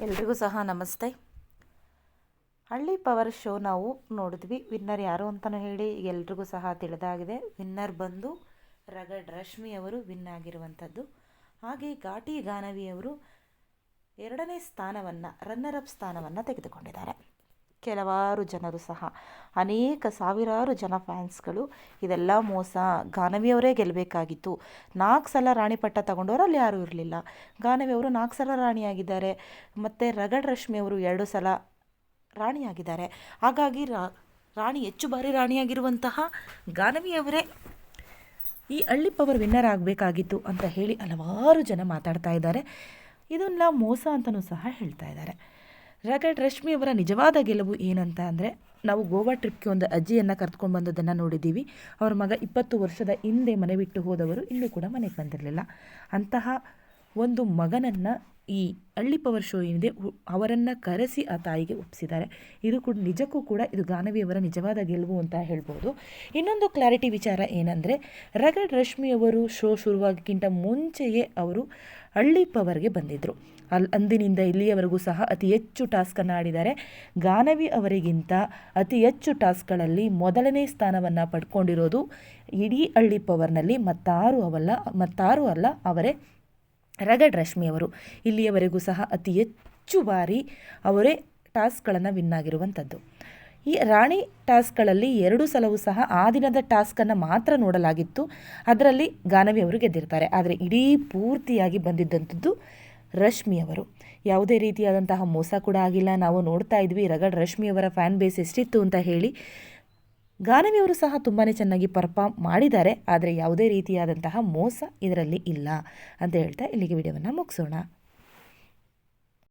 ಎಲ್ರಿಗೂ ಸಹ ನಮಸ್ತೆ. ಹಳ್ಳಿ ಪವರ್ ಶೋ ನಾವು ನೋಡಿದ್ವಿ. ವಿನ್ನರ್ ಯಾರು ಅಂತಲೂ ಹೇಳಿ ಎಲ್ರಿಗೂ ಸಹ ತಿಳಿದಾಗಿದೆ. ವಿನ್ನರ್ ಬಂದು ರಗಡ್ ರಶ್ಮಿ ಅವರು ವಿನ್ ಆಗಿರುವಂಥದ್ದು. ಹಾಗೆ ಘಾಟಿ ಗಾನವಿ ಅವರು ಎರಡನೇ ಸ್ಥಾನವನ್ನು ರನ್ನರ್ ಅಪ್ ಸ್ಥಾನವನ್ನು ತೆಗೆದುಕೊಂಡಿದ್ದಾರೆ. ಕೆಲವಾರು ಜನರು ಸಹ, ಅನೇಕ ಸಾವಿರಾರು ಜನ ಫ್ಯಾನ್ಸ್ಗಳು ಇದೆಲ್ಲ ಮೋಸ, ಗಾನವಿಯವರೇ ಗೆಲ್ಲಬೇಕಾಗಿತ್ತು ನಾಲ್ಕು ಸಲ ರಾಣಿ ಪಟ್ಟ ತಗೊಂಡವರು ಅಲ್ಲಿ ಯಾರೂ ಇರಲಿಲ್ಲ. ಗಾನವಿ ಅವರು ನಾಲ್ಕು ಸಲ ರಾಣಿಯಾಗಿದ್ದಾರೆ. ಮತ್ತು ರಗಡ್ ರಶ್ಮಿಯವರು ಎರಡು ಸಲ ರಾಣಿಯಾಗಿದ್ದಾರೆ. ಹಾಗಾಗಿ ರಾಣಿ ಹೆಚ್ಚು ಬಾರಿ ರಾಣಿಯಾಗಿರುವಂತಹ ಗಾನವಿಯವರೇ ಈ ಹಳ್ಳಿ ಪವರ್ ವಿನ್ನರ್ ಆಗಬೇಕಾಗಿತ್ತು ಅಂತ ಹೇಳಿ ಹಲವಾರು ಜನ ಮಾತಾಡ್ತಾ ಇದ್ದಾರೆ. ಇದನ್ನ ಮೋಸ ಅಂತಲೂ ಸಹ ಹೇಳ್ತಾ ಇದ್ದಾರೆ. ರಗಡ್ ರಶ್ಮಿ ಅವರ ನಿಜವಾದ ಗೆಲುವು ಏನಂತ ಅಂದರೆ, ನಾವು ಗೋವಾ ಟ್ರಿಪ್ಗೆ ಒಂದು ಅಜ್ಜಿಯನ್ನು ಕರ್ತ್ಕೊಂಡು ಬಂದದನ್ನು ನೋಡಿದ್ದೀವಿ ಅವರ ಮಗ ಇಪ್ಪತ್ತು ವರ್ಷದ ಹಿಂದೆ ಮನೆ ಬಿಟ್ಟು ಹೋದವರು, ಇನ್ನೂ ಕೂಡ ಮನೆಗೆ ಬಂದಿರಲಿಲ್ಲ. ಅಂತಹ ಒಂದು ಮಗನನ್ನು ಈ ಹಳ್ಳಿ ಪವರ್ ಶೋ ಏನಿದೆ ಅವರನ್ನು ಕರೆಸಿ ಆ ತಾಯಿಗೆ ಒಪ್ಪಿಸಿದ್ದಾರೆ. ಇದು ಕೂಡ ನಿಜಕ್ಕೂ ಕೂಡ ಇದು ಗಾನವಿಯವರ ನಿಜವಾದ ಗೆಲುವು ಅಂತ ಹೇಳ್ಬೋದು. ಇನ್ನೊಂದು ಕ್ಲಾರಿಟಿ ವಿಚಾರ ಏನಂದರೆ, ರಗಡ್ ರಶ್ಮಿ ಅವರು ಶೋ ಶುರುವಾಗಕ್ಕಿಂತ ಮುಂಚೆಯೇ ಅವರು ಹಳ್ಳಿ ಪವರ್ಗೆ ಬಂದಿದ್ದರು ಅಲ್ಲಿ ಅಂದಿನಿಂದ ಇಲ್ಲಿಯವರೆಗೂ ಸಹ ಅತಿ ಹೆಚ್ಚು ಟಾಸ್ಕನ್ನು ಆಡಿದ್ದಾರೆ. ಗಾನವಿ ಅವರಿಗಿಂತ ಅತಿ ಹೆಚ್ಚು ಟಾಸ್ಕ್ಗಳಲ್ಲಿ ಮೊದಲನೇ ಸ್ಥಾನವನ್ನು ಪಡ್ಕೊಂಡಿರೋದು ಇಡೀ ಹಳ್ಳಿ ಪವರ್ನಲ್ಲಿ ಮತ್ತಾರು ಅವಲ್ಲ, ಮತ್ತಾರು ಅಲ್ಲ, ಅವರೇ ರಗಡ್ ರಶ್ಮಿ ಅವರು ಇಲ್ಲಿಯವರೆಗೂ ಸಹ ಅತಿ ಹೆಚ್ಚು ಬಾರಿ ಅವರೇ ಟಾಸ್ಕ್ಗಳನ್ನು ವಿನ್ ಆಗಿರುವಂಥದ್ದು ಈ ರಾಣಿ ಟಾಸ್ಕ್ಗಳಲ್ಲಿ ಎರಡು ಸಲವೂ ಸಹ ಆ ದಿನದ ಟಾಸ್ಕನ್ನು ಮಾತ್ರ ನೋಡಲಾಗಿತ್ತು. ಅದರಲ್ಲಿ ಗಾನವಿ ಅವರು ಗೆದ್ದಿರ್ತಾರೆ. ಆದರೆ ಇಡೀ ಪೂರ್ತಿಯಾಗಿ ಬಂದಿದ್ದಂಥದ್ದು ರಶ್ಮಿ ಅವರು ಯಾವುದೇ ರೀತಿಯಾದಂತಹ ಮೋಸ ಕೂಡ ಆಗಿಲ್ಲ. ನಾವು ನೋಡ್ತಾ ಇದ್ವಿ ರಗಡ್ ರಶ್ಮಿ ಅವರ ಫ್ಯಾನ್ ಬೇಸ್ ಎಷ್ಟಿತ್ತು ಅಂತ ಹೇಳಿ ಗಾನವಿ ಅವರು ಸಹ ತುಂಬಾ ಚೆನ್ನಾಗಿ ಪರ್ಫಾರ್ಮ್ ಮಾಡಿದ್ದಾರೆ, ಆದರೆ ಯಾವುದೇ ರೀತಿಯಾದಂತಹ ಮೋಸ ಇದರಲ್ಲಿ ಇಲ್ಲ ಅಂತ ಹೇಳ್ತಾ ಇಲ್ಲಿಗೆ ವಿಡಿಯೋವನ್ನು ಮುಗಿಸೋಣ.